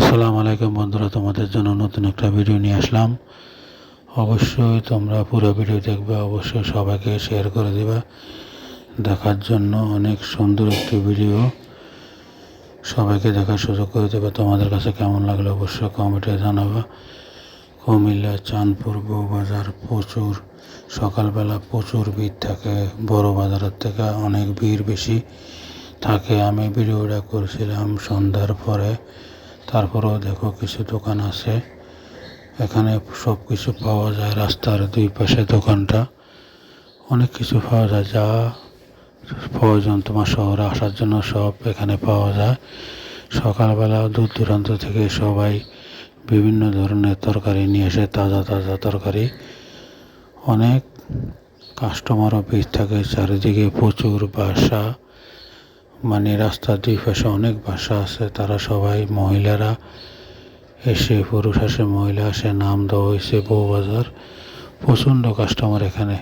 আসসালামু আলাইকুম বন্ধুরা, তোমাদের জন্য নতুন একটা ভিডিও নিয়ে আসলাম। অবশ্যই তোমরা পুরো ভিডিও দেখবে, অবশ্যই সবাইকে শেয়ার করে দেবে। দেখার জন্য অনেক সুন্দর একটি ভিডিও। সবাইকে দেখার সুযোগ করে দেবে। তোমাদের কাছে কেমন লাগল অবশ্যই কমেন্টে জানাবে। কুমিল্লা, চাঁদপুর, বউবাজার প্রচুর, সকালবেলা প্রচুর ভিড় থাকে, বড় বাজারের থেকে অনেক ভিড় বেশি থাকে। আমি ভিডিওটা করছিলাম সন্ধ্যার পরে। তারপরেও দেখো কিছু দোকান আছে। এখানে সব কিছু পাওয়া যায়, রাস্তার দুই পাশে দোকানটা। অনেক কিছু পাওয়া যায়, যা প্রয়োজন তোমার শহরে আসার জন্য সব এখানে পাওয়া যায়। সকালবেলা দূর দূরান্ত থেকে সবাই বিভিন্ন ধরনের তরকারি নিয়ে এসে তাজা তাজা তরকারি। অনেক কাস্টমারও ভিড় থাকে, চারিদিকে প্রচুর বাসা। মানে রাস্তার দুই পাশে অনেক বাসা আছে, তারা সবাই মহিলারা। এসে পুরুষ আসে, মহিলা আসে, নাম দেওয়া হয়েছে বউবাজার। প্রচণ্ড কাস্টমার এখানে।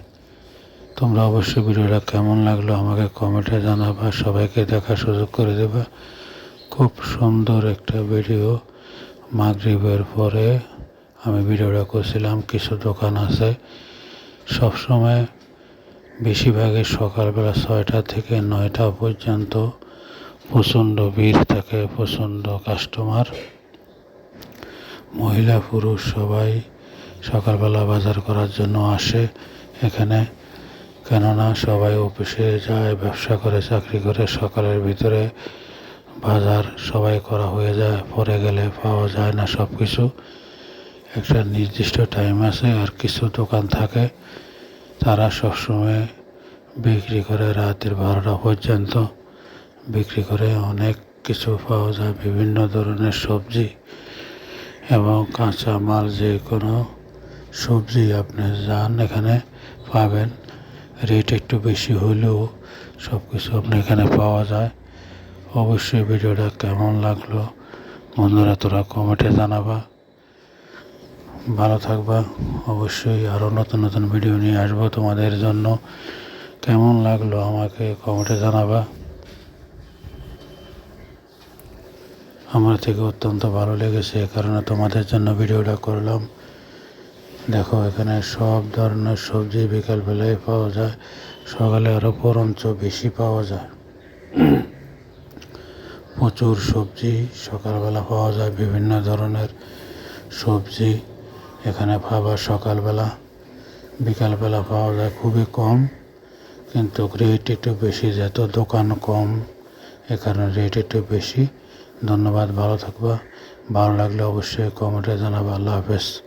তোমরা অবশ্যই ভিডিওটা কেমন লাগল আমাকে কমেন্টে জানাবা, সবাইকে দেখার সুযোগ করে দেবা। খুব সুন্দর একটা ভিডিও মাগরিবের পরে আমি ভিডিওটা করছিলাম, কিছু দোকান আছে। সবসময় বেশিরভাগই সকালবেলা ছয়টা থেকে নয়টা পর্যন্ত প্রচণ্ড ভিড় থাকে, প্রচণ্ড কাস্টমার মহিলা, পুরুষ সবাই সকালবেলা বাজার করার জন্য আসে এখানে। কেননা সবাই অফিসে যায়, ব্যবসা করে, চাকরি করে, সকালের ভিতরে বাজার সবাই করা হয়ে যায়, পরে গেলে পাওয়া যায় না সব কিছু একটা নির্দিষ্ট টাইম আছে আর কিছু দোকান থাকে। তারা সবসময় বিক্রি করে রাতের বারোটা পর্যন্ত। বিক্রি করে অনেক কিছু পাওয়া যায়, বিভিন্ন ধরনের সবজি এবং কাঁচা মাল যে কোনো সবজি আপনি যান এখানে পাবেন। রেট একটু বেশি হলেও সব কিছু আপনি এখানে পাওয়া যায়। অবশ্যই ভিডিওটা কেমন লাগল বন্ধুরা তোরা কমেন্টে জানাবা। ভালো থাকবা। অবশ্যই আরও নতুন নতুন ভিডিও নিয়ে আসব তোমাদের জন্য। কেমন লাগল আমাকে কমেন্টে জানাবা। আমার থেকে অত্যন্ত ভালো লেগেছে কারণে তোমাদের জন্য ভিডিওটা করলাম। দেখো, এখানে সব ধরনের সবজি বিকালবেলায় পাওয়া যায়, সকালে আরও বরঞ্চ বেশি পাওয়া যায়। প্রচুর সবজি সকালবেলা পাওয়া যায়, বিভিন্ন ধরনের সবজি। এখানে খাবার সকালবেলা, বিকালবেলা পাওয়া যায় খুবই কম, কিন্তু রেট একটু বেশি, যেহেতু দোকান কম, এ কারণে রেট একটু বেশি। ধন্যবাদ, ভালো থাকবা। ভালো লাগলে অবশ্যই কমেন্টে জানাবা। আল্লাহ হাফেজ।